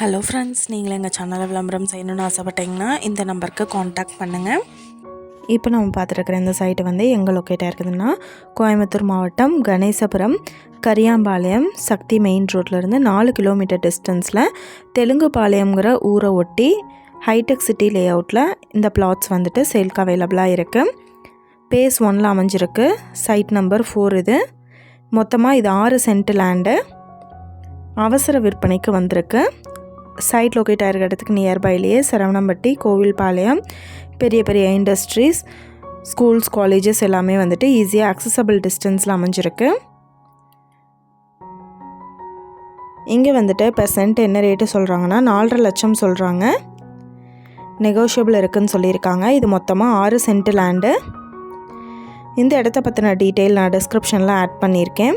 Hello friends நீங்கள் எங்கள் சேனலை விளம்பரம் செய்யணும்னு ஆசைப்பட்டீங்கன்னா இந்த நம்பருக்கு காண்டாக்ட் பண்ணுங்கள் இப்போ நம்ம பார்த்துருக்குற இந்த சைட்டு வந்து எங்கே லொக்கேட்டாக இருக்குதுன்னா கோயம்புத்தூர் மாவட்டம் கணேசபுரம் கரியாம்பாளையம் சக்தி மெயின் ரோட்லேருந்து நாலு கிலோமீட்டர் டிஸ்டன்ஸில் தெலுங்குபாளையம்ங்கிற ஊரை ஒட்டி ஹைடெக் சிட்டி லே அவுட்டில் இந்த பிளாட்ஸ் வந்துட்டு சேல்க்கு அவைலபிளாக இருக்குது பேஸ் ஒனில் அமைஞ்சிருக்கு. சைட் நம்பர் ஃபோர் இது. மொத்தமாக இது ஆறு சென்ட் லேண்டு அவசர விற்பனைக்கு வந்திருக்கு. சைட் லொக்கேட் ஆகிருக்க இடத்துக்கு நியர்பைலேயே சரவணம்பட்டி கோவில்பாளையம் பெரிய பெரிய இண்டஸ்ட்ரீஸ் ஸ்கூல்ஸ் காலேஜஸ் எல்லாமே வந்துட்டு ஈஸியாக அக்சசபிள் டிஸ்டன்ஸில் அமைஞ்சிருக்கு. இங்கே வந்துட்டு பெர்சென்ட் என்ன ரேட்டு சொல்கிறாங்கன்னா நாலரை லட்சம் சொல்கிறாங்க நெகோஷியபிள் இருக்குதுன்னு சொல்லியிருக்காங்க. இது மொத்தமாக ஆறு சென்ட் லேண்டு இந்த இடத்த பற்றின டீட்டெயில் நான் டிஸ்கிரிப்ஷனில் ஆட் பண்ணியிருக்கேன்.